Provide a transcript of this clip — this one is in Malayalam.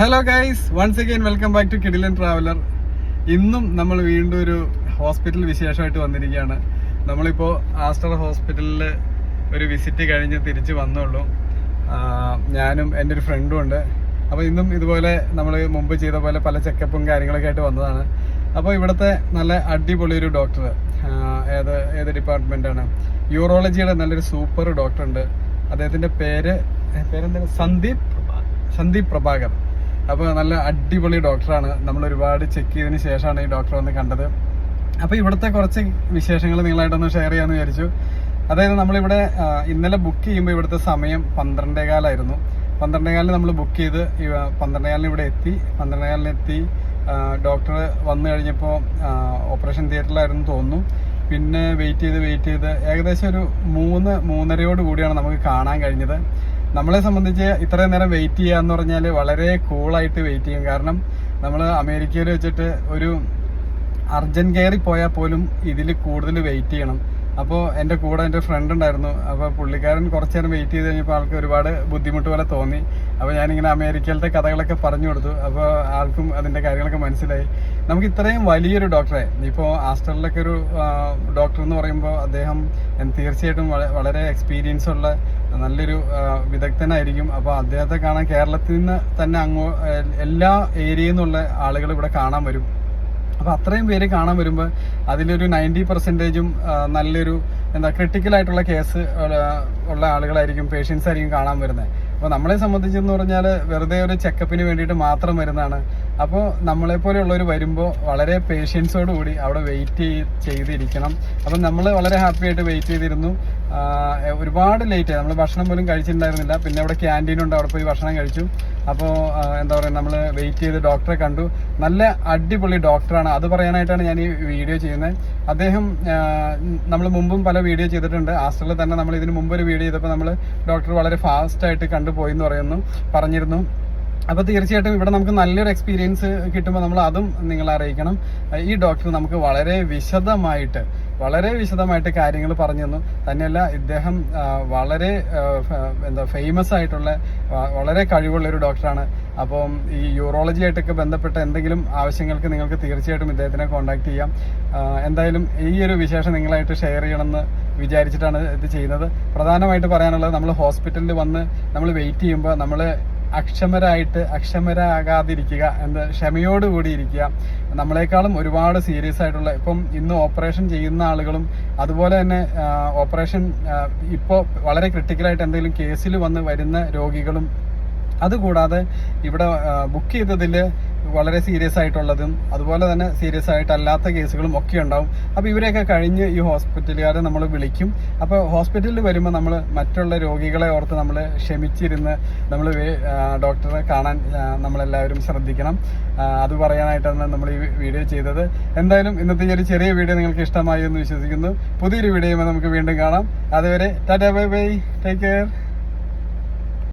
Hello guys once again welcome back to Kidilan traveller ഇന്നും നമ്മൾ വീണ്ടും ഒരു ഹോസ്പിറ്റൽ വിശേഷമായിട്ട് വന്നിരിക്കുകയാണ്. നമ്മളിപ്പോൾ ആസ്റ്റർ ഹോസ്പിറ്റലിൽ ഒരു വിസിറ്റ് കഴിഞ്ഞ് തിരിച്ച് വന്നുള്ളൂ. ഞാനും എന്റെ ഒരു ഫ്രണ്ടും ഉണ്ട്. അപ്പോൾ ഇന്നും ഇതുപോലെ നമ്മൾ മുമ്പ് ചെയ്ത പോലെ പല ചെക്കപ്പും കാര്യങ്ങളൊക്കെ ആയിട്ട് വന്നതാണ്. അപ്പോൾ ഇവിടുത്തെ നല്ല അടിപൊളി ഒരു ഡോക്ടർ ഏത് ഏത് ഡിപ്പാർട്ട്മെന്റാണ് യൂറോളജിയുടെ നല്ലൊരു സൂപ്പർ ഡോക്ടറുണ്ട് അദ്ദേഹത്തിന്റെ പേര് പേരെന്താണ്? സന്ദീപ് സന്ദീപ് പ്രഭാകർ. അപ്പോൾ നല്ല അടിപൊളി ഡോക്ടറാണ്. നമ്മൾ ഒരുപാട് ചെക്ക് ചെയ്തതിന് ശേഷമാണ് ഈ ഡോക്ടർ വന്ന് കണ്ടത്. അപ്പോൾ ഇവിടുത്തെ കുറച്ച് വിശേഷങ്ങൾ നിങ്ങളായിട്ടൊന്ന് ഷെയർ ചെയ്യാമെന്ന് വിചാരിച്ചു. അതായത് നമ്മളിവിടെ ഇന്നലെ ബുക്ക് ചെയ്യുമ്പോൾ ഇവിടുത്തെ സമയം പന്ത്രണ്ടേകാലായിരുന്നു. പന്ത്രണ്ടേകാലിന് നമ്മൾ ബുക്ക് ചെയ്ത് പന്ത്രണ്ടേകാലിന് ഇവിടെ എത്തി. പന്ത്രണ്ടേകാലിന് എത്തി ഡോക്ടർ വന്നു കഴിഞ്ഞപ്പോൾ ഓപ്പറേഷൻ തിയേറ്ററിലായിരുന്നു തോന്നുന്നു. പിന്നെ വെയിറ്റ് ചെയ്ത് വെയിറ്റ് ചെയ്ത് ഏകദേശം ഒരു മൂന്ന് മൂന്നരയോട് കൂടിയാണ് നമുക്ക് കാണാൻ കഴിഞ്ഞത്. നമ്മളെ സംബന്ധിച്ച് ഇത്രയും നേരം വെയിറ്റ് ചെയ്യുക എന്ന് പറഞ്ഞാൽ വളരെ കൂളായിട്ട് വെയിറ്റ് ചെയ്യും. കാരണം നമ്മൾ അമേരിക്കയിൽ വെച്ചിട്ട് ഒരു അർജന്റ് കയറി പോയാൽ പോലും ഇതിൽ കൂടുതൽ വെയിറ്റ് ചെയ്യണം. അപ്പോൾ എന്റെ കൂടെ എന്റെ ഫ്രണ്ട് ഉണ്ടായിരുന്നു. അപ്പോൾ പുള്ളിക്കാരൻ കുറച്ച് നേരം വെയിറ്റ് ചെയ്ത് കഴിഞ്ഞപ്പോൾ ആൾക്ക് ഒരുപാട് ബുദ്ധിമുട്ട് പോലെ തോന്നി. അപ്പോൾ ഞാനിങ്ങനെ അമേരിക്കയിലത്തെ കഥകളൊക്കെ പറഞ്ഞു കൊടുത്തു. അപ്പോൾ ആൾക്കും അതിന്റെ കാര്യങ്ങളൊക്കെ മനസ്സിലായി. നമുക്ക് ഇത്രയും വലിയൊരു ഡോക്ടറെ ഇപ്പോൾ ആസ്റ്ററിലൊക്കെ ഒരു ഡോക്ടർ എന്ന് പറയുമ്പോൾ അദ്ദേഹം തീർച്ചയായിട്ടും വളരെ എക്സ്പീരിയൻസ് ഉള്ള നല്ലൊരു വിദഗ്ധനായിരിക്കും. അപ്പോൾ അദ്ദേഹത്തെ കാണാൻ കേരളത്തിൽ നിന്ന് തന്നെ അങ്ങോ എല്ലാ ഏരിയയിൽ നിന്നുള്ള ആളുകൾ ഇവിടെ കാണാൻ വരും. അപ്പൊ അത്രയും പേര് കാണാൻ വരുമ്പോൾ അതിലൊരു നയന്റി പെർസെന്റേജും നല്ലൊരു എന്താ ക്രിട്ടിക്കൽ ആയിട്ടുള്ള കേസ് ഉള്ള ആളുകളായിരിക്കും പേഷ്യൻസ് ആയിരിക്കും കാണാൻ വരുന്നത് അപ്പോൾ നമ്മളെ സംബന്ധിച്ചെന്ന് പറഞ്ഞാൽ വെറുതെ ഒരു ചെക്കപ്പിന് വേണ്ടിയിട്ട് മാത്രം വരുന്നതാണ്. അപ്പോൾ നമ്മളെ പോലെയുള്ളവർ വരുമ്പോൾ വളരെ പേഷ്യൻസോട് കൂടി അവിടെ വെയിറ്റ് ചെയ്തിരിക്കണം. അപ്പം നമ്മൾ വളരെ ഹാപ്പി ആയിട്ട് വെയിറ്റ് ചെയ്തിരുന്നു. ഒരുപാട് ലേറ്റ് ആയി. നമ്മൾ ഭക്ഷണം പോലും കഴിച്ചിട്ടുണ്ടായിരുന്നില്ല. പിന്നെ അവിടെ ക്യാന്റീൻ ഉണ്ട്. അവിടെ പോയി ഭക്ഷണം കഴിച്ചു. അപ്പോൾ എന്താ പറയുക നമ്മൾ വെയിറ്റ് ചെയ്ത് ഡോക്ടറെ കണ്ടു. നല്ല അടിപൊളി ഡോക്ടറാണ് അത് പറയാനായിട്ടാണ് ഞാൻ ഈ വീഡിയോ ചെയ്യുന്നത്. അദ്ദേഹം നമ്മൾ മുമ്പും പല വീഡിയോ ചെയ്തിട്ടുണ്ട്. ആസ്റ്ററിൽ തന്നെ നമ്മൾ ഇതിന് മുമ്പ് ഒരു വീഡിയോ ചെയ്തപ്പോൾ നമ്മൾ ഡോക്ടർ വളരെ ഫാസ്റ്റ് കണ്ടുപോയി എന്ന് പറയുന്നു പറഞ്ഞിരുന്നു. അപ്പോൾ തീർച്ചയായിട്ടും ഇവിടെ നമുക്ക് നല്ലൊരു എക്സ്പീരിയൻസ് കിട്ടുമ്പോൾ നമ്മൾ അതും നിങ്ങൾ അറിയിക്കണം. ഈ ഡോക്ടർ നമുക്ക് വളരെ വിശദമായിട്ട് വളരെ വിശദമായിട്ട് കാര്യങ്ങൾ പറഞ്ഞു തന്നു. തന്നെയല്ല ഇദ്ദേഹം വളരെ എന്താ ഫേമസ് ആയിട്ടുള്ള വളരെ കഴിവുള്ള ഒരു ഡോക്ടറാണ് അപ്പം ഈ യൂറോളജി ആയിട്ടൊക്കെ ബന്ധപ്പെട്ട എന്തെങ്കിലും ആവശ്യങ്ങൾക്ക് നിങ്ങൾക്ക് തീർച്ചയായിട്ടും ഇദ്ദേഹത്തിനെ കോൺടാക്ട് ചെയ്യാം. എന്തായാലും ഈ ഒരു വിശേഷം നിങ്ങളായിട്ട് ഷെയർ ചെയ്യണമെന്ന് വിചാരിച്ചിട്ടാണ് ഇത് ചെയ്യുന്നത്. പ്രധാനമായിട്ട് പറയാനുള്ളത് നമ്മൾ ഹോസ്പിറ്റലിൽ വന്ന് നമ്മൾ വെയിറ്റ് ചെയ്യുമ്പോൾ നമ്മൾ അക്ഷമരായിട്ട് അക്ഷമരാകാതിരിക്കുക എന്ത് ക്ഷമയോടുകൂടി ഇരിക്കുക. നമ്മളെക്കാളും ഒരുപാട് സീരിയസ് ആയിട്ടുള്ള ഇപ്പം ഇന്ന് ഓപ്പറേഷൻ ചെയ്യുന്ന ആളുകളും അതുപോലെ തന്നെ ഓപ്പറേഷൻ ഇപ്പോൾ വളരെ ക്രിട്ടിക്കലായിട്ട് എന്തെങ്കിലും കേസിൽ വന്ന് വരുന്ന രോഗികളും അതുകൂടാതെ ഇവിടെ ബുക്ക് ചെയ്തതിൽ വളരെ സീരിയസ് ആയിട്ടുള്ളതും അതുപോലെ തന്നെ സീരിയസ് ആയിട്ട് അല്ലാത്ത കേസുകളും ഒക്കെ ഉണ്ടാവും. അപ്പോൾ ഇവരെയൊക്കെ കഴിഞ്ഞ് ഈ ഹോസ്പിറ്റലുകാരെ നമ്മൾ വിളിക്കും. അപ്പോൾ ഹോസ്പിറ്റലിൽ വരുമ്പോൾ നമ്മൾ മറ്റുള്ള രോഗികളെ ഓർത്ത് നമ്മൾ ക്ഷമിച്ചിരുന്ന് നമ്മൾ ഡോക്ടറെ കാണാൻ നമ്മളെല്ലാവരും ശ്രദ്ധിക്കണം. അത് പറയാനായിട്ടാണ് നമ്മൾ ഈ വീഡിയോ ചെയ്തത്. എന്തായാലും ഇന്നത്തെ ഒരു ചെറിയ വീഡിയോ നിങ്ങൾക്ക് ഇഷ്ടമായി എന്ന് വിശ്വസിക്കുന്നു. പുതിയൊരു വീഡിയോയുമായി നമുക്ക് വീണ്ടും കാണാം. അതുവരെ tata bye bye. Take care